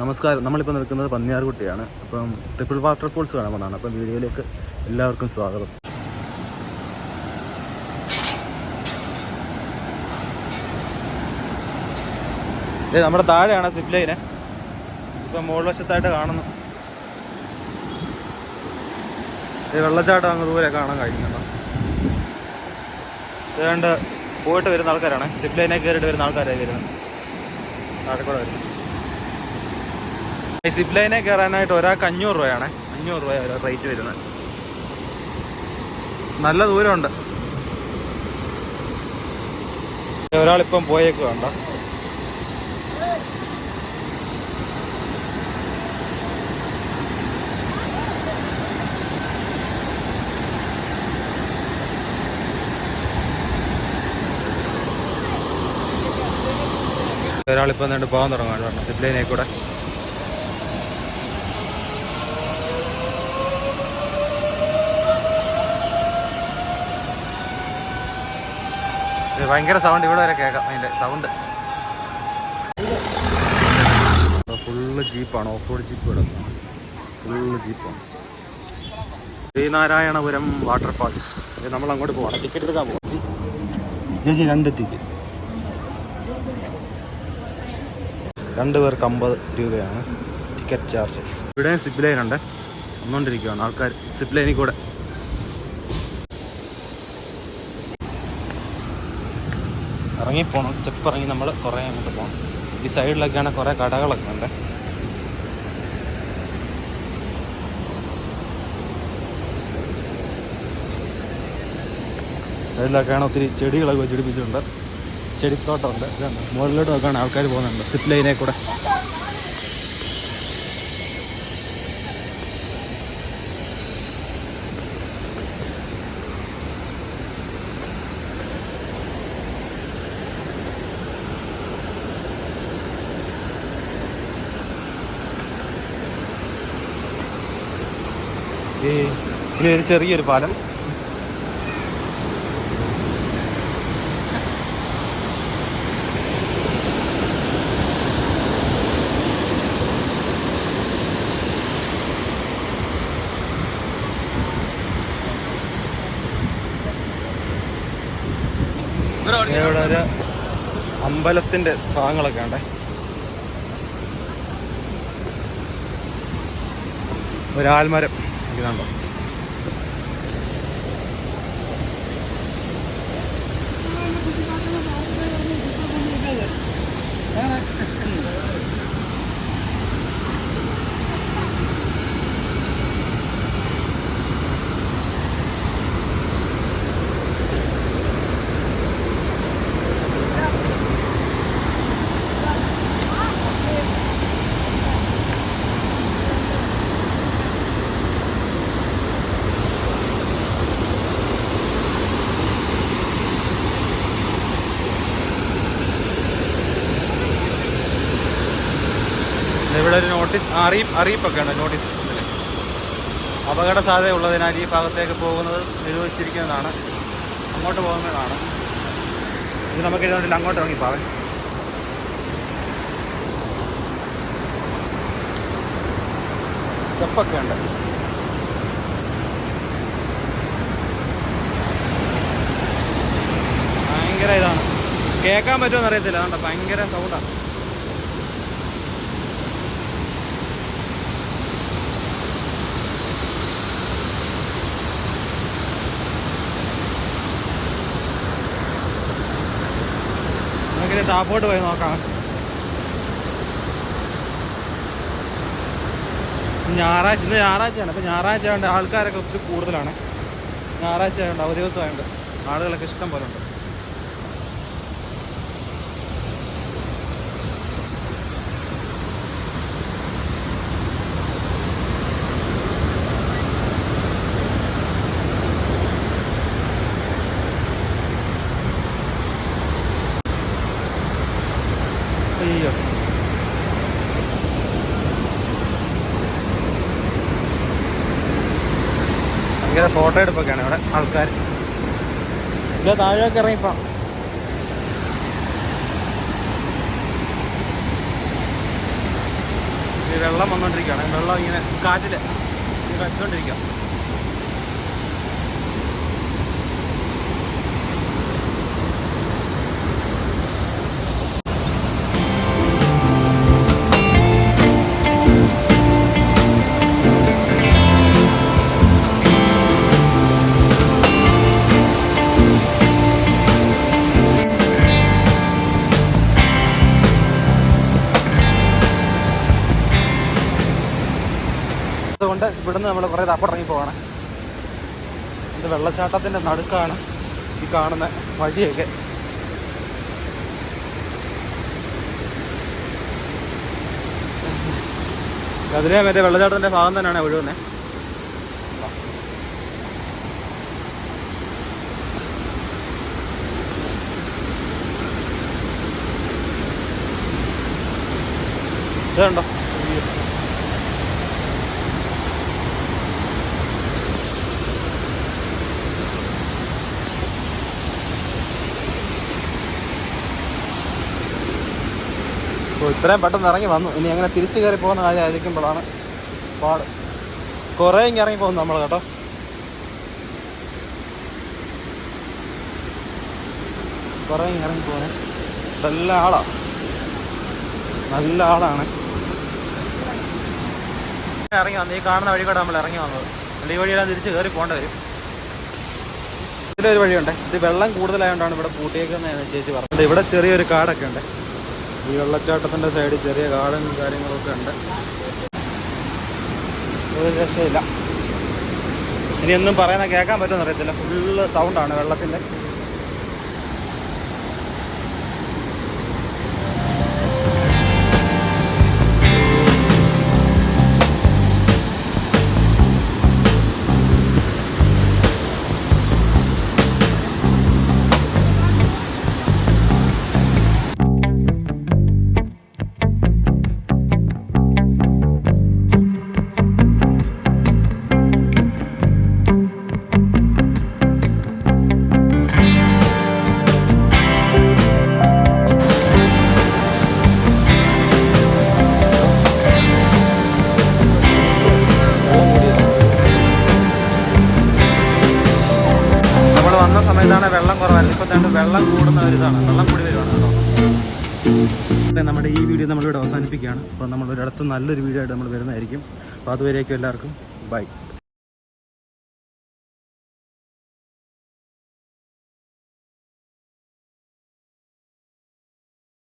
നമസ്കാരം. നമ്മളിപ്പോൾ നിൽക്കുന്നത് പന്നിയാർകുട്ടിയാണ്. അപ്പം ട്രിപ്പിൾ വാട്ടർഫോൾസ് വന്നതാണ്. അപ്പം വീഡിയോയിലേക്ക് എല്ലാവർക്കും സ്വാഗതം. ഏ നമ്മുടെ താഴെയാണ് സിപ്പ് ലൈന് ഇപ്പം മുകൾവശത്തായിട്ട് കാണുന്നു. ഈ വെള്ളച്ചാട്ടം അങ്ങ് ദൂരെ കാണാൻ കഴിയുന്നുണ്ടോ ഏതാണ്ട് പോയിട്ട് വരുന്ന ആൾക്കാരാണ്. സിപ്പ് ലൈനെ കയറിയിട്ട് വരുന്ന ആൾക്കാരായി വരുന്നത്. താഴെക്കൂടെ കൂടെ വരുന്നത്. സിപ്പ് ലൈനെ കയറാനായിട്ട് ഒരാൾക്ക് അഞ്ഞൂറ് രൂപയാണ്. അഞ്ഞൂറ് രൂപ റേറ്റ് വരുന്നത്. നല്ല ദൂരമുണ്ട്. ഒരാളിപ്പം പോയേക്കുവാണ്ട ഒരാളിപ്പോൾ എന്നിട്ട് പോകാൻ തുടങ്ങാൻ പറഞ്ഞു ലൈനെ കൂടെ ഇത് ഭയങ്കര സൗണ്ട് ഇവിടെ വരെ കേൾക്കാം അതിന്റെ സൗണ്ട് ഫുള്ള് ജീപ്പാണ് ഓഫ് റോഡ് ജീപ്പ് ഇവിടെ. ഫുള്ള് ജീപ്പാണ്. ശ്രീനാരായണപുരം വാട്ടർഫാൾസ് ഇത് നമ്മൾ അങ്ങോട്ട് പോകണം ടിക്കറ്റ് എടുക്കാൻ പോകാം ചേച്ചി രണ്ട് ടിക്കറ്റ് രണ്ട് പേർക്ക് അമ്പത് രൂപയാണ് ടിക്കറ്റ് ചാർജ് ഇവിടെ സിപ്പ് ലൈൻ ഉണ്ട്. വന്നുകൊണ്ടിരിക്കുകയാണ് ആൾക്കാർ സിപ്പ് ലൈനിൽ കൂടെ. ഇറങ്ങിപ്പോണം. സ്റ്റെപ്പ് ഇറങ്ങി നമ്മൾ കുറേ അങ്ങോട്ട് പോകണം ഈ സൈഡിലൊക്കെയാണ് കുറേ കടകളൊക്കെ ഉണ്ട്. സൈഡിലൊക്കെയാണ് ഒത്തിരി ചെടികളൊക്കെ വെച്ചിടിപ്പിച്ചിട്ടുണ്ട്. ചെടിത്തോട്ടമുണ്ട്. മുകളിലോട്ടൊക്കെയാണ് ആൾക്കാർ പോകുന്നുണ്ട്. സിപ്പ് ലൈനെ കൂടെ. ഇനി ഒരു ചെറിയൊരു പാലം. അമ്പലത്തിന്റെ ഭാഗങ്ങളൊക്കെ ഉണ്ട്. ഒരാൽമരം. ഇതുണ്ടോ ഇവിടെ ഒരു നോട്ടീസ് അറിയിപ്പ് അറിയിപ്പൊക്കെ ഉണ്ട് നോട്ടീസ് ഇതിൽ അപകട സാധ്യത ഉള്ളതിനാൽ ഈ ഭാഗത്തേക്ക് പോകുന്നത് നിരോധിച്ചിരിക്കുന്നതാണ്. അങ്ങോട്ട് പോകുന്നതാണ്. ഇത് നമുക്ക് എഴുതുന്നില്ല അങ്ങോട്ട് ഇറങ്ങി പോവേ സ്റ്റെപ്പൊക്കെ ഉണ്ട് ഭയങ്കര ഇതാണ്. കേൾക്കാൻ പറ്റുമെന്ന് അറിയത്തില്ല. അതുകൊണ്ട് ഭയങ്കര സൗണ്ടാണ് താപ്പോട്ട് പോയി നോക്കാം. ഞായറാഴ്ച ഇന്ന് ഞായറാഴ്ചയാണ്. അപ്പോൾ ഞായറാഴ്ച ആയതുകൊണ്ട് ആൾക്കാരൊക്കെ ഒത്തിരി കൂടുതലാണ്. ഞായറാഴ്ച ആയതുകൊണ്ട് അവധി ദിവസമായതുകൊണ്ട് ആളുകളൊക്കെ ഇഷ്ടം പോലെ ഉണ്ട്. ഭയങ്കര ഫോട്ടോ എടുപ്പൊക്കെയാണ് ഇവിടെ ആൾക്കാർ ഇല്ല താഴെയൊക്കെ ഇറങ്ങിപ്പോ വെള്ളം വന്നുകൊണ്ടിരിക്കുകയാണ് വെള്ളം ഇങ്ങനെ കാറ്റിൽ കളിച്ചുകൊണ്ടിരിക്കുക അതുകൊണ്ട് ഇവിടുന്ന് നമ്മൾ കുറേ തപ്പിറങ്ങി പോവാണ്. ഇത് വെള്ളച്ചാട്ടത്തിന്റെ നടുക്കാണ് ഈ കാണുന്ന വഴിയൊക്കെ. അതിലെ മറ്റേ വെള്ളച്ചാട്ടത്തിന്റെ ഭാഗം തന്നെയാണ് ഒഴുകുന്നത് ഇതുണ്ടോ? ഓ ഇത്രയും പെട്ടെന്ന് ഇറങ്ങി വന്നു. ഇനി അങ്ങനെ തിരിച്ചു കയറി പോകുന്ന കാര്യം ആയിരിക്കുമ്പോഴാണ് പാട്. കുറേ ഇങ്ങനെ ഇറങ്ങി പോകുന്നു നമ്മൾ കേട്ടോ. കുറേ ഇറങ്ങി പോകുന്നത് നല്ല ആളാണ് നല്ല ആളാണ്. ഇറങ്ങി വന്നു. ഈ കാണുന്ന വഴി കൂടെ നമ്മൾ ഇറങ്ങി വന്നത്. ഈ വഴിയെല്ലാം തിരിച്ച് കയറി പോകേണ്ടി വരും. ഇതിലൊരു വഴിയുണ്ട്. ഇത് വെള്ളം കൂടുതലായതുകൊണ്ടാണ് ഇവിടെ പൂട്ടിയേക്കുന്നതെന്ന് ചേച്ചി പറഞ്ഞത്. ഇവിടെ ചെറിയൊരു കാടൊക്കെ ഉണ്ട്. ഈ വെള്ളച്ചാട്ടത്തിന്റെ സൈഡിൽ ചെറിയ ഗാർഡനും കാര്യങ്ങളൊക്കെ ഉണ്ട്. ഒരു രക്ഷയില്ല. ഇനി ഒന്നും പറയുന്ന കേൾക്കാൻ പറ്റുമെന്ന് അറിയത്തില്ല. ഫുള്ള് സൗണ്ടാണ് വെള്ളത്തിന്റെ. വെള്ളം കൂടുന്ന ഒരു ഇതാണ്. വെള്ളം കൂടി വരുവാണ് കേട്ടോ. നമ്മുടെ ഈ വീഡിയോ നമ്മളിവിടെ അവസാനിപ്പിക്കുകയാണ്. അപ്പോൾ നമ്മളൊരിടത്ത് നല്ലൊരു വീഡിയോ ആയിട്ട് നമ്മൾ വരുന്നതായിരിക്കും. അപ്പോൾ അതുവരേക്കും എല്ലാവർക്കും ബൈ.